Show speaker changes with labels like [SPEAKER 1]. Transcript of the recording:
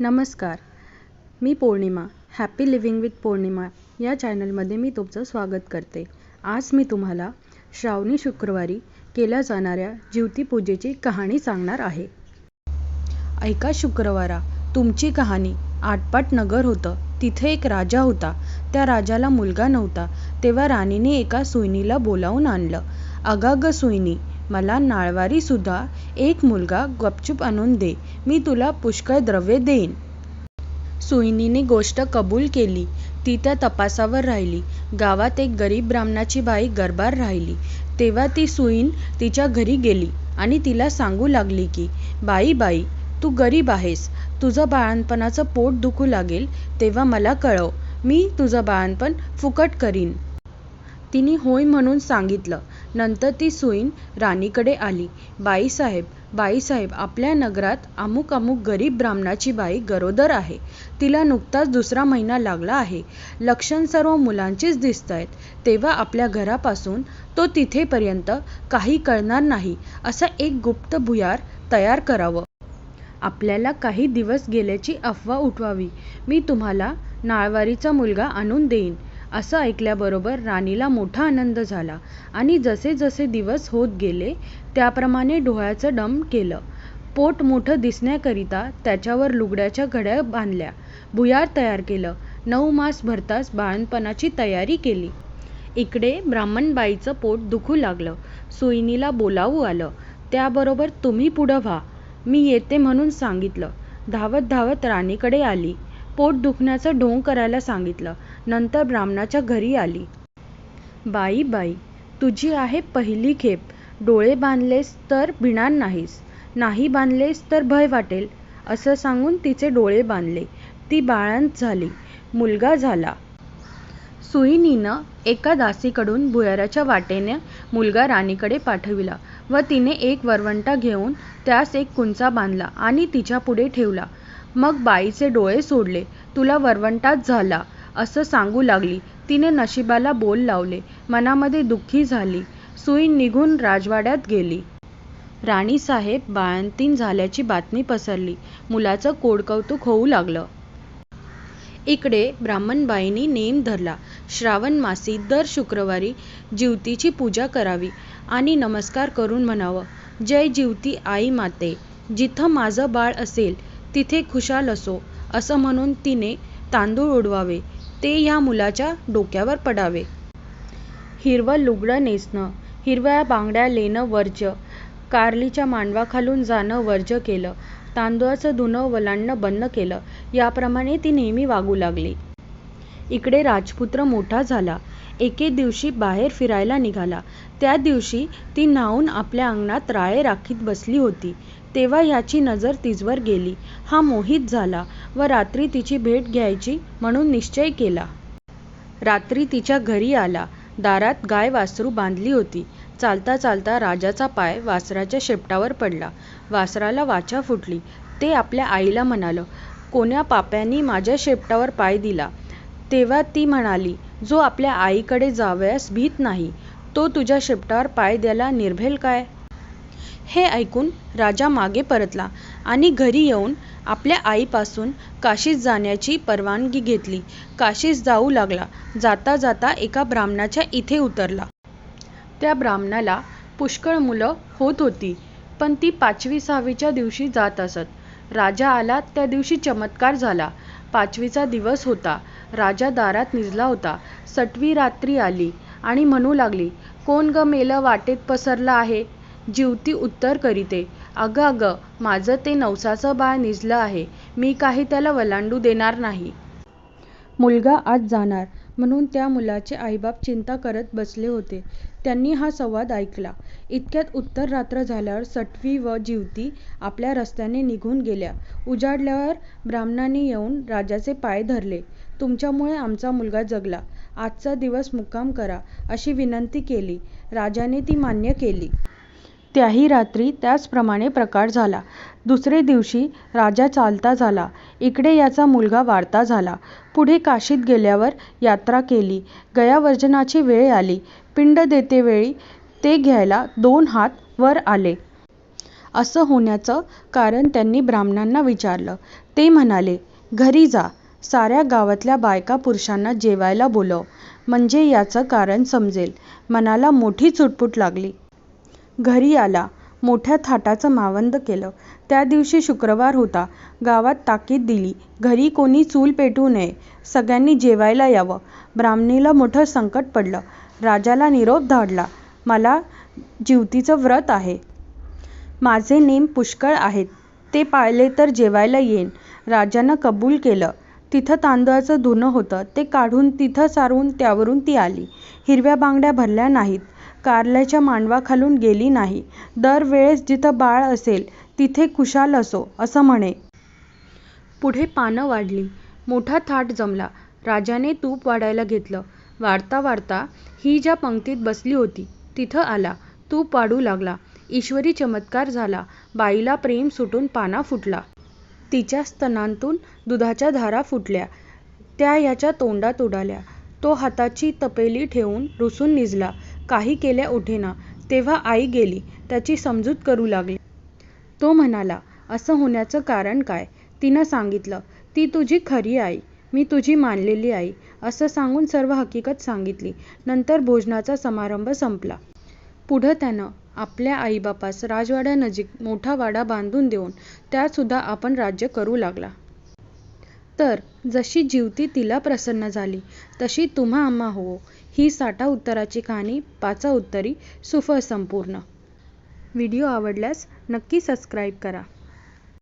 [SPEAKER 1] नमस्कार. मी Purnima happy living with Purnima या चॅनलमध्ये मी तुमचं स्वागत करते. आज मी तुम्हाला श्रावणी शुक्रवारी केल्या जाणाऱ्या ज्योतिपूजेची कहाणी सांगणार आहे. ऐका शुक्रवारा तुमची कहाणी आटपाट नगर होतं. तिथे एक राजा होता. त्या राजाला मुलगा नव्हता. तेव्हा राणीने एका सुईणीला बोलावून आणलं. अगाग सुईणी मला नाळवारी सुद्धा एक मुलगा गपचूप आणून दे मी तुला पुष्कळ द्रव्य देईन. सुईणीने गोष्ट कबूल केली. ती त्या तपासावर राहिली. गावात एक गरीब ब्राह्मणाची बाई गरबार राहिली. तेव्हा ती सुईण तिच्या घरी गेली आणि तिला सांगू लागली की बाई बाई तू गरीब आहेस. तुझं बाळणपणाचं पोट दुखू लागेल तेव्हा मला कळव. मी तुझं बाळणपण फुकट करीन. तिने होय म्हणून सांगितलं. नंतर ती सुईन राणीकडे आली. बाईसाहेब बाईसाहेब आपल्या नगरात अमुक अमुक गरीब ब्राह्मणाची बाई गरोदर आहे. तिला नुकताच दुसरा महिना लागला आहे. लक्षण सर्व मुलांचीच आहेत तेव्हा आपल्या घरापासून तो तिथेपर्यंत काही कळणार नाही असं एक गुप्त भुयार तयार करावं. आपल्याला काही दिवस गेल्याची अफवा उठवावी. मी तुम्हाला नाळवारीचा मुलगा आणून देईन. असं ऐकल्याबरोबर राणीला मोठा आनंद झाला आणि जसे जसे दिवस होत गेले त्याप्रमाणे डोळ्याचं डम केलं. पोट मोठं दिसण्याकरिता त्याच्यावर लुगड्याच्या घड्या बांधल्या. भुयार तयार केलं. नऊ मास भरताच बाळंतपणाची तयारी केली. इकडे ब्राह्मणबाईचं पोट दुखू लागलं. सुईणीला बोलावू आलं. त्याबरोबर तुम्ही पुढं व्हा. मी येते म्हणून सांगितलं. धावत धावत राणीकडे आली. पोट दुखण्याचं ढोंग करायला सांगितलं. नंतर ब्राह्मणाच्या घरी आली. बाई बाई तुझी आहे पहिली खेप. डोळे बांधलेस तर भिणार नाहीस. नाही बांधलेस तर भय वाटेल. असं सांगून तिचे डोळे बांधले. ती बाळंत झाली. मुलगा झाला. सुईनीनं एका दासीकडून भुयाराच्या वाटेने मुलगा राणीकडे पाठविला व तिने एक वरवंटा घेऊन त्यास एक कुंचा बांधला आणि तिच्या पुढे ठेवला. मग बाईचे डोळे सोडले. तुला वरवंटाच झाला असं सांगू लागली. तिने नशिबाला बोल लावले. मनामध्ये दुःखी झाली. सुई निघून राजवाड्यात गेली. राणीसाहेब बाळंतीण झाल्याची बातमी पसरली. मुलाचं कोडकौतुक होऊ लागलं. इकडे ब्राह्मणबाईंनी नेम धरला. श्रावण मासी दर शुक्रवारी जिवतीची पूजा करावी आणि नमस्कार करून म्हणावं जय जिवती आई माते. जिथं माझं बाळ असेल तिथे खुशाल असो असं म्हणून तिने तांदूळ उडवावे ते ह्या मुलाच्या डोक्यावर पडावे. हिरवं लुगडं नेसणं हिरव्या बांगड्या लेणं वर्ज्य कारलीच्या मांडवाखालून जाणं वर्ज्य केलं तांदूळाचं धुणं वलांडणं बंद केलं याप्रमाणे ती नेहमी वागू लागली. इकडे राजपुत्र मोठा झाला एके दिवशी बाहेर फिरायला निघाला त्या दिवशी ती न्हाऊन आपल्या अंगणात राळे राखीत बसली होती तेव्हा ह्याची नजर तिजवर गेली. हा मोहित झाला व रात्री तिची भेट घ्यायची म्हणून निश्चय केला. रात्री तिच्या घरी आला. दारात गाय वासरू बांधली होती. चालता चालता राजाचा पाय वासराच्या शेपटावर पडला. वासराला वाचा फुटली. ते आपल्या आईला म्हणालं कोण्या पाप्यानी माझ्या शेपटावर पाय दिला तेव्हा ती म्हणाली जो आपल्या आईकडे जावयास भीत नाही. तो तुझ्या शेपटावर पाय द्यायला निर्भेल काय? हे ऐकून राजा मागे परतला आणि घरी येऊन आपल्या आईपासून काशीस जाण्याची परवानगी घेतली. काशीस जाऊ लागला. जाता जाता एका ब्राह्मणाच्या इथे उतरला. त्या ब्राह्मणाला पुष्कळ मुलं होत होती पण ती पाचवी सहावीच्या दिवशी जात असत. राजा आला त्या दिवशी चमत्कार झाला. पाचवीचा दिवस होता. राजा दारात निजला होता. सटवी रात्री आली आणि म्हणू लागली कोण ग मेलं वाटेत पसरलं आहे? जिवती उत्तर करीते. अगं अगं माझं ते नवसाचं बाळ निजलं आहे. मी काही त्याला वलांडू देणार नाही. मुलगा आज जाणार. म्हणून त्या मुलाचे आईबाप चिंता करत बसले होते. त्यांनी हा संवाद ऐकला. इतक्यात उत्तर रात्र झाल्यावर सटवी व जिवती आपल्या रस्त्याने निघून गेल्या. उजाडल्यावर ब्राह्मणाने येऊन राजाचे पाय धरले. तुमच्यामुळे आमचा मुलगा जगला. आजचा दिवस मुक्काम करा अशी विनंती केली. राजाने ती मान्य केली. त्याही रात्री त्याचप्रमाणे प्रकार झाला दुसरे दिवशी राजा चालता झाला इकडे याचा मुलगा वाढता झाला पुढे काशीत गेल्यावर यात्रा केली गयावर्जनाची वेळ आली पिंड देतेवेळी ते घ्यायला दोन हात वर आले असं होण्याचं कारण त्यांनी ब्राह्मणांना विचारलं. ते म्हणाले, घरी जा. साऱ्या गावातल्या बायका पुरुषांना जेवायला बोलव. म्हणजे याचं कारण समजेल. मनाला मोठी चुटपूट लागली. घरी आला. मोठ्या थाटाचं मावंद केलं. त्या दिवशी शुक्रवार होता. गावात ताकीद दिली. घरी कोणी चूल पेटवू नये. सगळ्यांनी जेवायला यावं. ब्राह्मणीला मोठं संकट पडलं. राजाला निरोप धाडला. मला जिवतीचं व्रत आहे. माझे नेम पुष्कळ आहेत. ते पाळले तर जेवायला येईन. राजानं कबूल केलं. तिथं तांदळाचं धुणं होतं. ते काढून तिथं सारवून त्यावरून ती आली. हिरव्या बांगड्या भरल्या नाहीत. कारल्याच्या मांडवाखालून गेली नाही. दर वेळेस जिथं बाळ असेल तिथे खुशाल असो, असं म्हणे. पुढे पानं वाढली. मोठा थाट जमला. राजाने तूप वाढायला घेतलं. वाढता वाढता ही ज्या पंक्तीत बसली होती तिथं आला. तूप वाढू लागला. ईश्वरी चमत्कार झाला. बाईला प्रेम सुटून पाना फुटला. तिच्या स्तनांतून दुधाच्या धारा फुटल्या. त्या याच्या तोंडात उडाल्या. तो हाताची तपेली ठेवून रुसून निजला. काही केल्या उठेना. तेव्हा आई गेली. त्याची समजूत करू लागली. तो म्हणाला, असं होण्याचं कारण काय? तिनं सांगितलं. ती तुझी खरी आई. मी तुझी मानलेली आई. असं सांगून सर्व हकीगत सांगितली. नंतर भोजनाचा समारंभ संपला. पुढं त्यानं आपल्या आईबापास राजवाड्यानजीक मोठा वाडा बांधून देऊन त्यातसुद्धा आपण राज्य करू लागला. तर जशी जिवती तिला प्रसन्न झाली तशी तुम्हा आम्हा होवो. ही साठा उत्तराची कहाणी पाचा उत्तरी सुफळ संपूर्ण. व्हिडिओ आवडल्यास नक्की सबस्क्राईब करा.